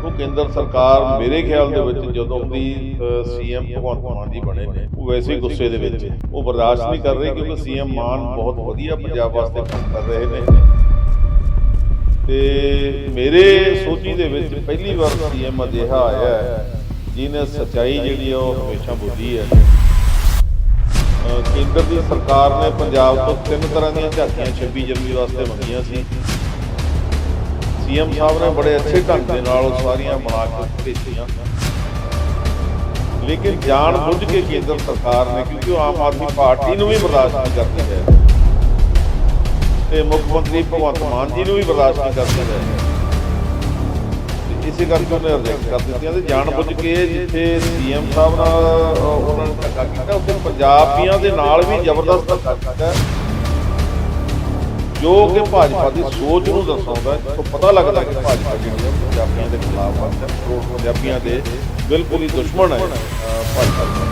ਦੇਖੋ, ਕੇਂਦਰ ਸਰਕਾਰ ਮੇਰੇ ਖਿਆਲ ਦੇ ਵਿੱਚ ਜਦੋਂ ਦੀ ਸੀਐਮ ਭਗਵੰਤ ਮਾਨ ਜੀ ਬਣੇ ਨੇ, ਉਹ ਵੈਸੇ ਹੀ ਗੁੱਸੇ ਦੇ ਵਿੱਚ ਉਹ ਬਰਦਾਸ਼ਤ ਨਹੀਂ ਕਰ ਰਹੇ ਕਿਉਂਕਿ ਸੀਐਮ ਮਾਨ ਬਹੁਤ ਵਧੀਆ ਪੰਜਾਬ ਵਾਸਤੇ ਕੰਮ ਕਰ ਰਹੇ ਨੇ। ਤੇ ਮੇਰੇ ਸੋਚੀ ਦੇ ਵਿੱਚ ਪਹਿਲੀ ਵਾਰ ਸੀਐਮ ਅਜਿਹਾ ਆਇਆ ਹੈ, ਜਿਹਨੇ ਸਚਾਈ ਜਿਹੜੀ ਆ ਉਹ ਹਮੇਸ਼ਾ ਬੋਲੀ ਹੈ। ਕੇਂਦਰ ਦੀ ਸਰਕਾਰ ਨੇ ਪੰਜਾਬ ਤੋਂ ਤਿੰਨ ਤਰ੍ਹਾਂ ਦੀਆਂ ਝਾਕੀਆਂ 26 ਜਨਵਰੀ ਵਾਸਤੇ ਮੰਗੀਆਂ ਸੀ। ਸੀਐਮ ਸਾਹਿਬ ਨੇ ਬੜੇ ਅੱਛੇ ਢੰਗ ਦੇ ਨਾਲ ਉਹ ਸਾਰੀਆਂ ਬਣਾ ਕੇ ਭੇਜੀਆਂ। ਲੇਕਿਨ ਜਾਣ ਬੁੱਝ ਕੇ ਕੇਂਦਰ ਸਰਕਾਰ ਨੇ, ਕਿਉਂਕਿ ਆਮ ਆਦਮੀ ਪਾਰਟੀ ਨੂੰ ਵੀ ਬਰਦਾਸ਼ਤ ਨਹੀਂ ਕਰਦੀ ਹੈ। ਤੇ ਮੁੱਖ ਮੰਤਰੀ ਭਗਵੰਤ ਮਾਨ ਜੀ ਨੂੰ ਵੀ ਬਰਦਾਸ਼ਤ ਨਹੀਂ ਕਰਦੇ ਰਹੇ ਇਸੇ ਕਰਕੇ ਉਹਨੇ ਰਿਜੈਕਟ ਕਰ ਦਿੱਤੀਆਂ ਤੇ ਜਾਣ ਬੁੱਝ ਕੇ ਜਿੱਥੇ ਸੀਐਮ ਸਾਹਿਬ ਨਾਲ ਉਹਨਾਂ ਨੇ ਧੱਕਾ ਕੀਤਾ, ਉੱਥੇ ਪੰਜਾਬੀਆਂ ਦੇ ਨਾਲ ਵੀ ਜ਼ਬਰਦਸਤ ਧੱਕਾ ਕੀਤਾ। ਜੋ ਕਿ ਭਾਜਪਾ ਦੀ ਸੋਚ ਨੂੰ ਦਰਸਾਉਂਦਾ ਹੈ ਤੋਂ ਪਤਾ ਲੱਗਦਾ ਕਿ ਭਾਜਪਾ ਜਿਹੜੀ ਹੈ ਪੰਜਾਬੀਆਂ ਦੇ ਖਿਲਾਫ ਹੈ ਕਰੋੜ ਪੰਜਾਬੀਆਂ ਦੇ ਬਿਲਕੁਲ ਹੀ ਦੁਸ਼ਮਣ ਹੈ ਭਾਜਪਾ ਦੀ।